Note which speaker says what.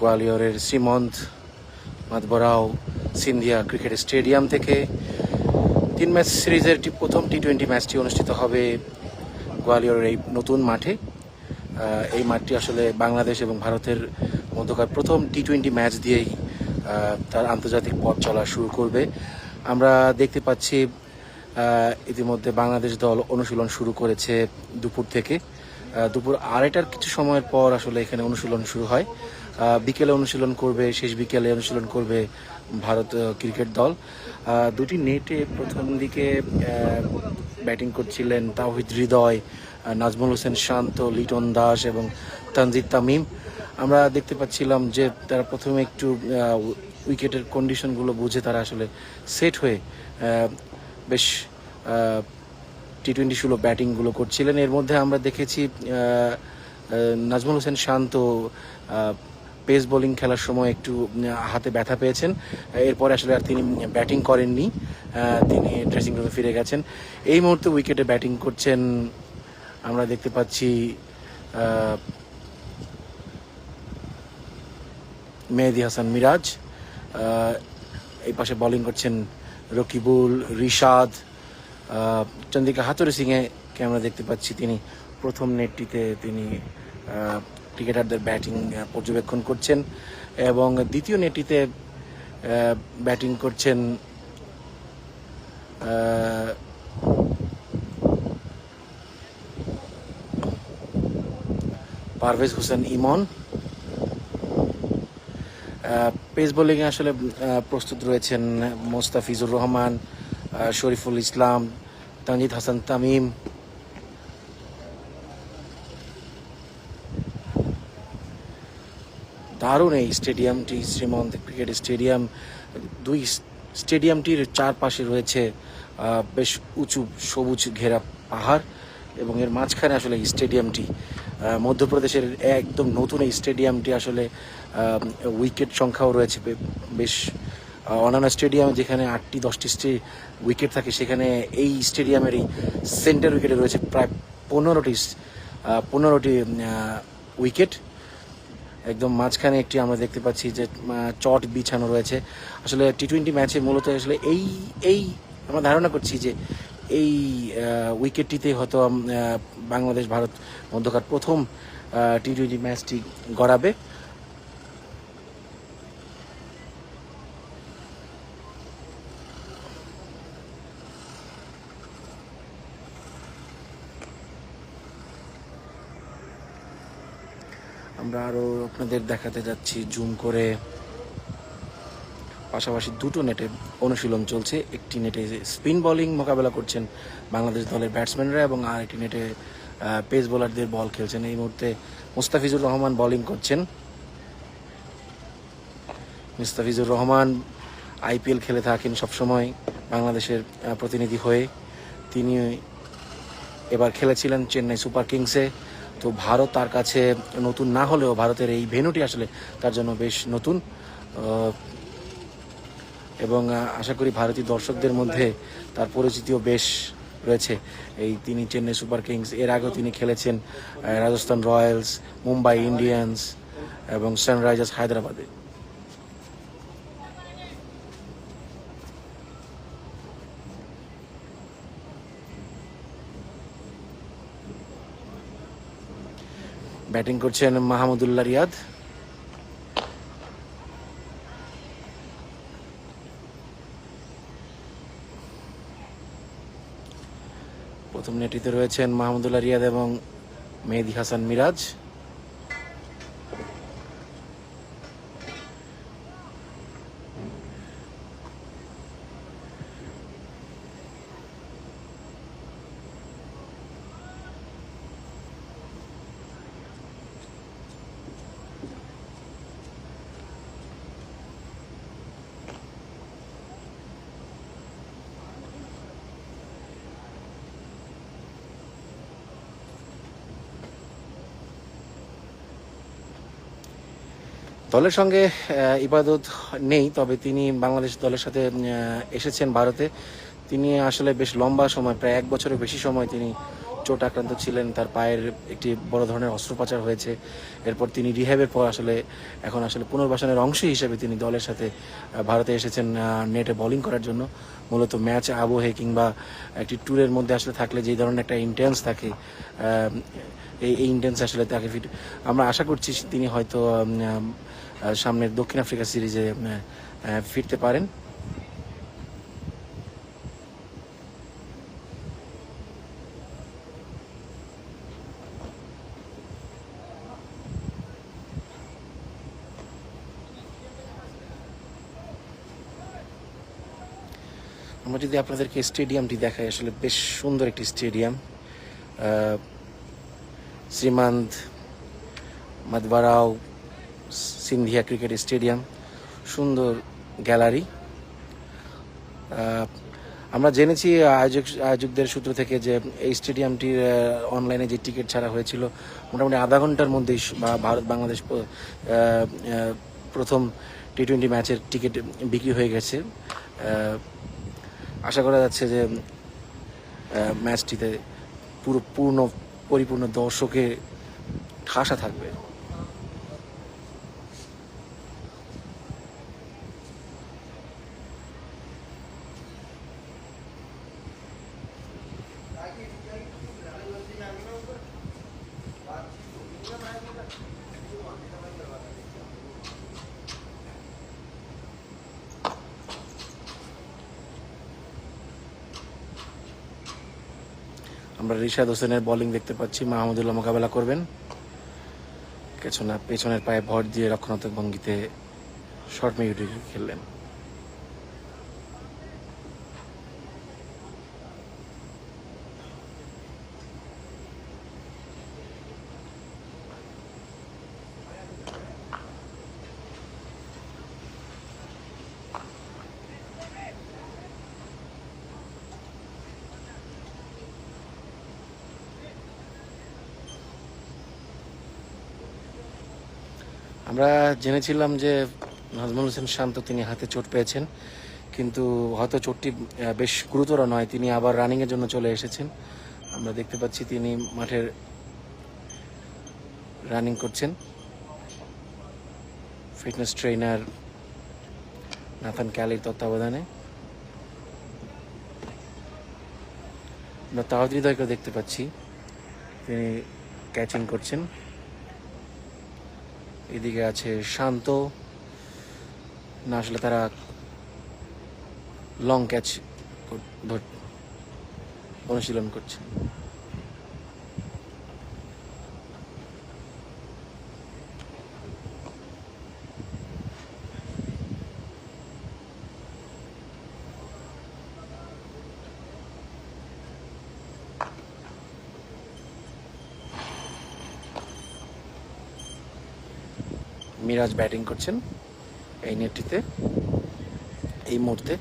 Speaker 1: গোয়ালিয়রের Shrimant Madhavrao Scindia cricket stadium থেকে তিন match সিরিজের প্রথম টি টোয়েন্টি ম্যাচটি অনুষ্ঠিত হবে গোয়ালিয়রের এই নতুন মাঠে। এই মাঠটি আসলে বাংলাদেশ এবং ভারতের মধ্যকার প্রথম টি টোয়েন্টি ম্যাচ দিয়েই তার আন্তর্জাতিক পথ চলা শুরু করবে। আমরা দেখতে পাচ্ছি ইতিমধ্যে বাংলাদেশ দল অনুশীলন শুরু করেছে দুপুর থেকে। দুপুর আড়াইটার কিছু সময়ের পর আসলে এখানে অনুশীলন শুরু হয়। বিকেলে অনুশীলন করবে, শেষ বিকেলে অনুশীলন করবে ভারত ক্রিকেট দল। দুটি নেটে প্রথম দিকে ব্যাটিং করছিলেন তাওহিদ হৃদয় নাজমুল হোসেন শান্ত, লিটন দাস এবং তানজিদ তামিম। আমরা দেখতে পাচ্ছিলাম যে তারা প্রথমে একটু উইকেটের কন্ডিশনগুলো বুঝে তারা আসলে সেট হয়ে বেশ টি টোয়েন্টি ষোলো ব্যাটিংগুলো করছিলেন। এর মধ্যে আমরা দেখেছি নাজমুল হোসেন শান্ত পেস বোলিং খেলার সময় একটু হাতে ব্যথা পেয়েছেন। এরপরে আসলে আর তিনি ব্যাটিং করেননি। তিনি ড্রেসিং রুমে ফিরে গেছেন। এই মুহূর্তে উইকেটে ব্যাটিং করছেন, আমরা দেখতে পাচ্ছি মেহেদি হাসান মিরাজ। এই পাশে বোলিং করছেন রকিবুল, রিশাদ। চন্দ্রিকা হাতুরি সিংয়ে আমরা দেখতে পাচ্ছি তিনি প্রথম নেটটিতে তিনি ক্রিকেটারদের ব্যাটিং পর্যবেক্ষণ করছেন এবং দ্বিতীয় নেটটিতে ব্যাটিং করছেন পারভেজ হোসেন ইমন। পেস বোলিংয়ে আসলে প্রস্তুত রয়েছেন মোস্তাফিজুর রহমান শরীফুল ইসলাম, তানজিদ হাসান তামিম দারুণ এই স্টেডিয়ামটি, শ্রীমন্ত ক্রিকেট স্টেডিয়াম। দুই স্টেডিয়ামটির চারপাশে রয়েছে বেশ উঁচু সবুজ ঘেরা পাহাড় এবং এর মাঝখানে আসলে এই স্টেডিয়ামটি। মধ্যপ্রদেশের একদম নতুন এই স্টেডিয়ামটি আসলে উইকেট সংখ্যাও রয়েছে বেশ অন্যান্য স্টেডিয়াম যেখানে আটটি, দশটি উইকেট থাকে, সেখানে এই স্টেডিয়ামের এই সেন্টার উইকেটে রয়েছে প্রায় পনেরোটি পনেরোটি উইকেট। একদম মাঝখানে একটি আমরা দেখতে পাচ্ছি যে চট বিছানো রয়েছে। আসলে টি টোয়েন্টি ম্যাচে মূলত আসলে এই এই আমরা ধারণা করছি যে এই উইকেটটিতে হয়তো বাংলাদেশ ভারত মধ্যকার প্রথম টি টোয়েন্টি ম্যাচটি গড়াবে। আমরা আরও আপনাদের দেখাতে যাচ্ছি, জুম করে। পাশাপাশি দুটো নেটে অনুশীলন চলছে। একটি নেটে স্পিন বোলিং মোকাবেলা করছেন বাংলাদেশ দলের ব্যাটসম্যানরা এবং আর একটি নেটে পেস বোলারদের বল খেলছেন। এই মুহূর্তে মুস্তাফিজুর রহমান বোলিং করছেন। মুস্তাফিজুর রহমান আইপিএল খেলে থাকেন সবসময় বাংলাদেশের প্রতিনিধি হয়ে। তিনি এবার খেলেছিলেন চেন্নাই সুপার কিংসে। তো ভারত তার কাছে নতুন না হলেও ভারতের এই ভেনুটি আসলে তার জন্য বেশ নতুন। এবং আশা করি ভারতীয় দর্শকদের মধ্যে তার পরিচিতিও বেশ রয়েছে। এই তিনি চেন্নাই সুপার কিংস, এর আগেও তিনি খেলেছেন রাজস্থান রয়্যালস, মুম্বাই ইন্ডিয়ান্স এবং সানরাইজার্স হায়দ্রাবাদে। ব্যাটিং করছেন মাহমুদুল্লাহ রিয়াদ। প্রথম নেটিতে রয়েছেন মাহমুদুল্লাহ রিয়াদ এবং মেহেদি হাসান মিরাজ। দলের সঙ্গে ইবাদত নেই, তবে তিনি বাংলাদেশ দলের সাথে এসেছেন ভারতে। তিনি আসলে বেশ লম্বা সময়, প্রায় এক বছরের বেশি সময় তিনি চোট আক্রান্ত ছিলেন। তার পায়ের একটি বড় ধরনের অস্ত্রোপচার হয়েছে। এরপর তিনি রিহ্যাবের পর আসলে, এখন আসলে পুনর্বাসনের অংশ হিসেবে তিনি দলের সাথে ভারতে এসেছেন নেটে বোলিং করার জন্য। মূলত ম্যাচ আবহে কিংবা একটি ট্যুরের মধ্যে আসলে থাকলে যে ধরনের একটা ইন্টেন্স থাকে এই ইন্টেন্স আসলে তাকে ফিট আমরা আশা করছি তিনি হয়তো সামনের দক্ষিণ আফ্রিকা সিরিজে ফিরতে পারেন। আমরা যদি আপনাদেরকে স্টেডিয়ামটি দেখাই, আসলে বেশ সুন্দর একটি stadium. Shrimant Madhavrao Scindia cricket stadium, সুন্দর গ্যালারি। আমরা জেনেছি আয়োজক, আয়োজকদের সূত্র থেকে যে এই স্টেডিয়ামটির অনলাইনে যে টিকিট ছাড়া হয়েছিল, মোটামুটি আধা ঘণ্টার মধ্যেই বা ভারত বাংলাদেশ প্রথম টি টোয়েন্টি ম্যাচের টিকিট বিক্রি হয়ে গেছে। আশা করা যাচ্ছে যে ম্যাচটিতে পুরো, পূর্ণ, পরিপূর্ণ দর্শকে ঠাসা থাকবে। আমরা রিশাদ হোসেনের বলিং দেখতে পাচ্ছি, মাহমুদুল্লাহ মোকাবেলা করবেন। পেছনে, পেছনের পায়ে ভর দিয়ে রক্ষণাত্মক ভঙ্গিতে শর্ট মিউটি খেললেন। আমরা জেনেছিলাম যে নাজমুল হোসেন শান্ত তিনি হাতে চোট পেয়েছেন, কিন্তু হয়তো চোটটি বেশ গুরুতর নয়, তিনি আবার রানিংয়ের জন্য চলে এসেছেন। আমরা দেখতে পাচ্ছি তিনি মাঠের রানিং করছেন। ফিটনেস ট্রেনার নাথান ক্যালির তত্ত্বাবধানে। আমরা তাওয়াদ হৃদয়কেও দেখতে পাচ্ছি, তিনি ক্যাচিং করছেন। এদিকে আছে শান্ত। না আসলে তারা লং ক্যাচ অনুশীলন করছে। মিরাজ ব্যাটিং করছেন এই নেটটিতে এই মুহূর্তে।